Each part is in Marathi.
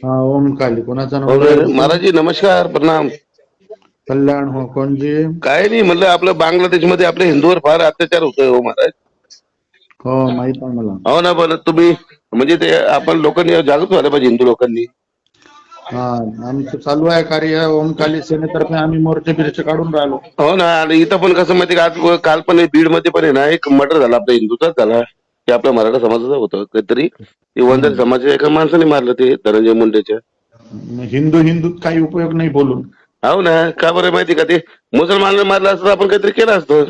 हा ओम काली. कोणाचा नंबर. महाराज जी नमस्कार प्रणाम. कल्याण हो कोणजी? काय नाही म्हणलं आपलं बांगलादेशमध्ये आपल्या हिंदूवर फार अत्याचार होतोय हो महाराज. हो माहीत आहे मला. हो ना पण तुम्ही म्हणजे ते आपण लोकांनी जागृत व्हायला पाहिजे हिंदू लोकांनी. हा आमचं चालू आहे कार्य ओम काली सेनेतर्फे आम्ही मोर्चे बिर्चे काढून राहिलो. हो ना आणि इथं पण कसं माहिती का आज काल पण बीडमध्ये पण आहे ना एक मर्डर झाला आपल्या हिंदूचाच झाला. ते आपल्या मराठा समाजाचा होतं. काहीतरी ते वंजारी समाजाच्या एका माणसाने मारलं ते धनंजय मुंडेच्या. हिंदू हिंदूत काही उपयोग नाही बोलून. हो ना. का बरं माहिती का ते? मुसलमानाला मारलं असतं तर आपण काहीतरी केलं असतं.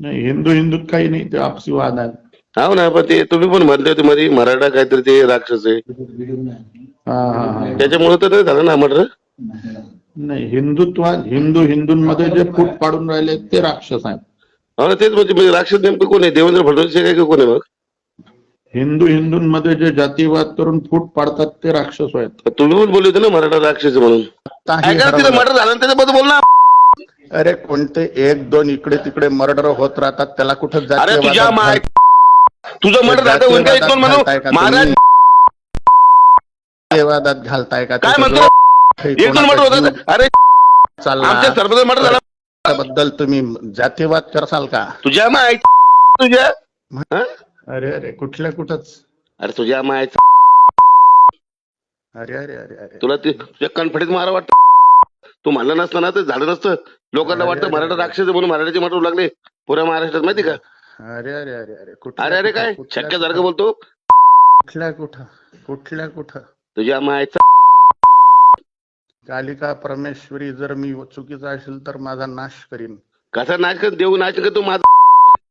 नाही हिंदू हिंदूत काही नाही. ते आपसी वाद आहेत हो ना. पण ते तुम्ही पण म्हणले होते मध्ये मराठा काहीतरी ते राक्षस आहे. हा हा हा. त्याच्यामुळे तर ते झालं ना मर्डर? नाही हिंदुत्वात हिंदू हिंदूंमध्ये जे फूट पाडून राहिले ते राक्षस आहेत. हो ना तेच म्हणजे म्हणजे राक्षस नेमकं कोण आहे? देवेंद्र फडणवीस हे काय का कोण आहे मग? हिंदू हिंदूंमध्ये जे जातीवाद करून फूट पाडतात ते राक्षस आहेत. तुम्ही पण बोलले होते ना मराठा राक्षस आहे म्हणून काही ऐका. मर्डर झालं ना त्याच्याबद्दल बोल ना. अरे कोणते एक दोन इकडे तिकडे मर्डर होत राहतात त्याला कुठं अरे तुझ्या माय तुझं मर्डर झालं दोन म्हणू? घालताय का महाराज तुम्ही? जातीयवादात घालताय का काय म्हणतो? मर्डर अरे चालला? आमच्या मर्डर झाला. त्याबद्दल तुम्ही जातीयवाद करसाल का? तुझ्या माय तुझ्या? हं? अरे अरे कुठल्या कुठंच? अरे तुझ्या माय अरे अरे अरे अरे. तुला ते तुझ्या कॉन्फिडन्स मारा वाटत. तू म्हणलं नसतं ना तर झालं नसतं. लोकांना वाटतं मराठा. राक्षस आहे म्हणून मराठीचे मर्डर लागले. पुऱ्या महाराष्ट्रात माहिती का? अरे अरे अरे अरे. कुठल्या अरे अरे काय? शक्य कुठं- सारखं बोलतो. कुठल्या कुठं? कुठल्या कुठं? तुझ्या मायचा कालिका परमेश्वरी जर मी चुकीचा असेल तर माझा नाश करीन. कसा नाच कर? देऊ नाच कर तू माझं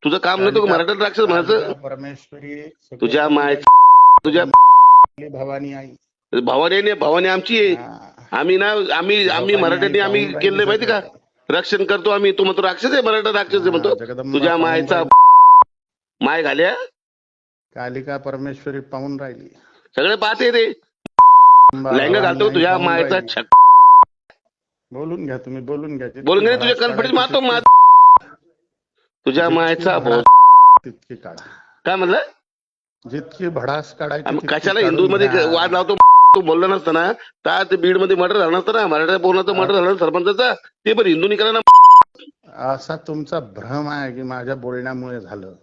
तुझं काम नव्हतं का? मराठा राक्षस म्हणायचं? कालिका परमेश्वरी तुझ्या माय तुझ्या भवानी आई. भावाने नाही भावाने आमची आहे. आम्ही ना आम्ही आम्ही मराठ्यांनी आम्ही केलंय माहिती का? रक्षण करतो आम्ही. तू म्हणतो राक्षस आहे मराठा राक्षस आहे म्हणतो. तुझ्या मायचा. माय घाल्या? कालिका परमेश्वरी पाहून राहिली. सगळे पाहते ते लहंगा घालतो तुझ्या मायचा. छक बोलून घ्या तुम्ही बोलून घ्या. बोलून घे तुझ्या कॉन्फिडन्स मारतो मा तुझ्या मायचा तितकी काढा. काय म्हणलं? जितकी भडास काढायची आम्ही तितकी कशाला काढून हिंदू मध्ये घ्या. वाद लावतो? तू बोलला नसता ना? तर ते बीडमध्ये मर्डर झालं नसतं ना? मराठा बोलण्याचं मर्डर झालं ना सरपंचाचा? ते पण हिंदूनी करा ना? असा तुमचा भ्रम आहे की माझ्या बोलण्यामुळे झालं.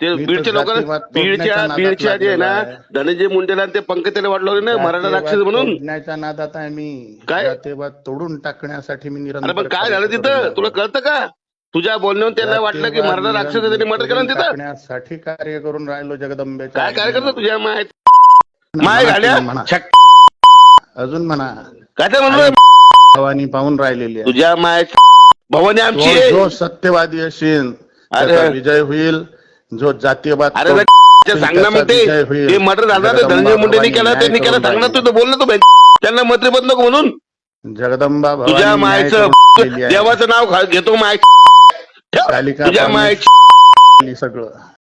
ते बीडच्या लोकांना बीडच्या बीडच्या जे ना. धनंजय मुंडेला ते पंकजाला वाटलं ना मराठा राक्षस म्हणून. नादात आहे मी. काय? तोडून टाकण्यासाठी मी अरे निरंतर पण काय झालं तिथं? तुला. कळतं का? तुझ्या बोलण्यावर त्यांना वाटलं की मराठा राक्षस आहे, त्यांनी मर्डर केलं तिथं? टाकण्यासाठी कार्य करून राहिलो जगदंबेच्या काय काय करतो. तुझ्या माय म्हणा, माय घाल्या. छक. अजून म्हणा. काय ते म्हणलं? भवानी पाहून राहिलेली तुझ्या माय भवानी आमची सत्यवादी असेल विजय होईल. जो जातीयवाद अरे तोड- ते सांग ना मग त्याचा ते विजय होईल. ते मर्डर झालं ते जगदंबा धनंजय मुंडेनी भवानी केलं न्याय त्यांनी केलं करून सांग ना राहिली. तू तर बोलला तो बे- त्यांना मंत्रिपद नको म्हणून जगदंबा भवानी तुझ्या न्याय मायचं करून राहिलेली आहे. देवाचं नाव घेतो माय कालिका तुझ्या माय सगळं